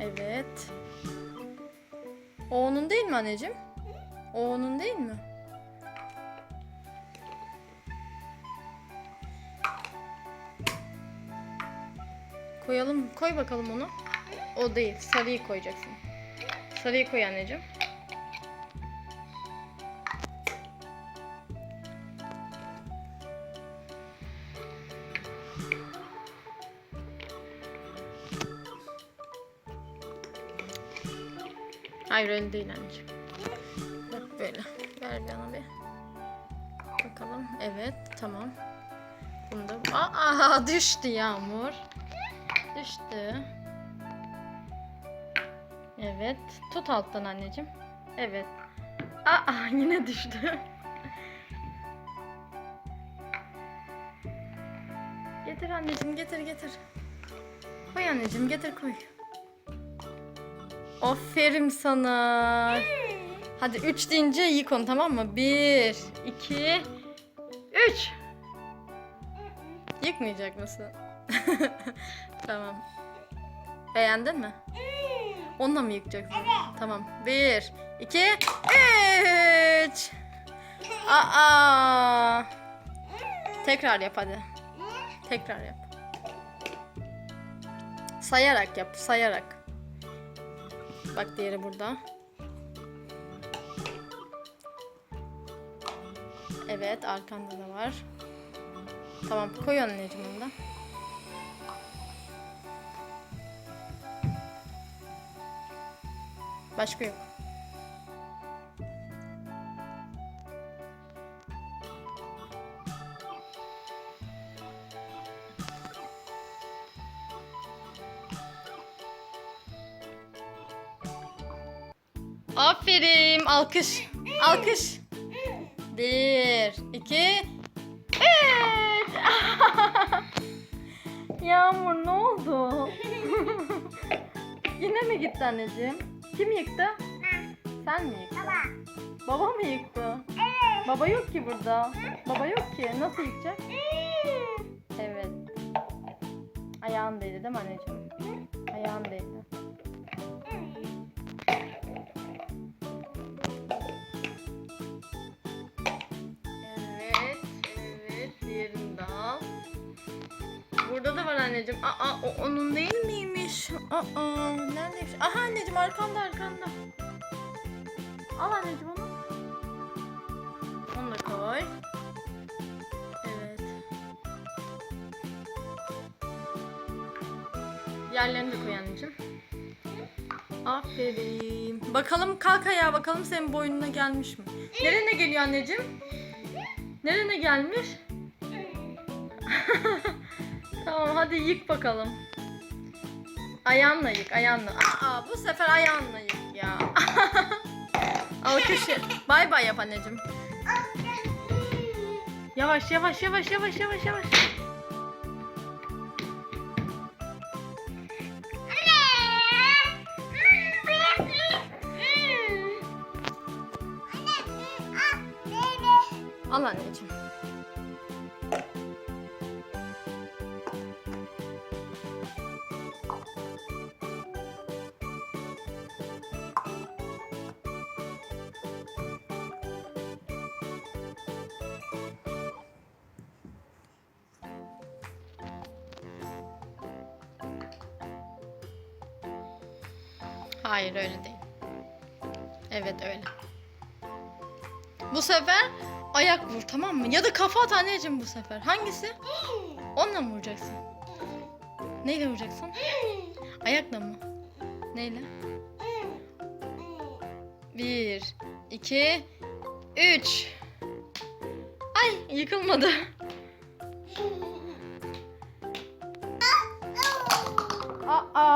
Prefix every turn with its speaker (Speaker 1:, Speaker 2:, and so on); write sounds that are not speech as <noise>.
Speaker 1: Evet. O onun değil mi anneciğim? O onun değil mi? Koyalım, koy bakalım onu. O değil, sarıyı koyacaksın. Sarıyı koy anneciğim. Hayır öyle değil anneciğim. Bak böyle. Ver bana bir. Bakalım. Evet tamam. Bunu da... Aa <laughs> düştü Yağmur. Düştü. Evet. Tut alttan anneciğim. Evet. Aa <laughs> yine düştü. getir anneciğim getir getir. Koy anneciğim getir koy. Aferin sana. Hadi 3 deyince yık onu tamam mı? 1, 2, 3. Yıkmayacak mısın? <laughs> tamam. Beğendin mi? Onunla mı yıkacaksın? Tamam. 1, 2, 3. Aa. Tekrar yap hadi. Tekrar yap. Sayarak yap, sayarak. Bak diğeri burada. Evet, arkanda da var. Tamam, koy anneciğim onu da. Başka yok. Aferin. Alkış. Alkış. Bir, iki, üç. <laughs> Yağmur ne oldu? <laughs> Yine mi gitti anneciğim? Kim yıktı? Sen mi yıktın? Baba mı yıktı? Baba yok ki burada. Baba yok ki. Nasıl yıkacak? Evet. Ayağın değdi değil mi anneciğim? Ayağın değdi. Anneciğim. Aa, o onun değil miymiş? Aa, neredeymiş? Aha anneciğim arkanda arkanda. Al anneciğim onu. Onu da koy. Evet. Diğerlerini de koy anneciğim. Aferin. Bakalım kalk ayağa bakalım senin boynuna gelmiş mi? Nerene geliyor anneciğim? Nerene gelmiş? <laughs> tamam hadi yık bakalım. Ayağınla yık ayağınla. Aa bu sefer ayağınla yık ya. <laughs> Alkış. Bay bay yap anneciğim. Yavaş yavaş yavaş yavaş yavaş yavaş. Al anneciğim. Hayır öyle değil. Evet öyle. Bu sefer ayak vur tamam mı? Ya da kafa at anneciğim bu sefer. Hangisi? Onunla mı vuracaksın? Neyle vuracaksın? Ayakla mı? Neyle? Bir, iki, üç. Ay yıkılmadı. Aa.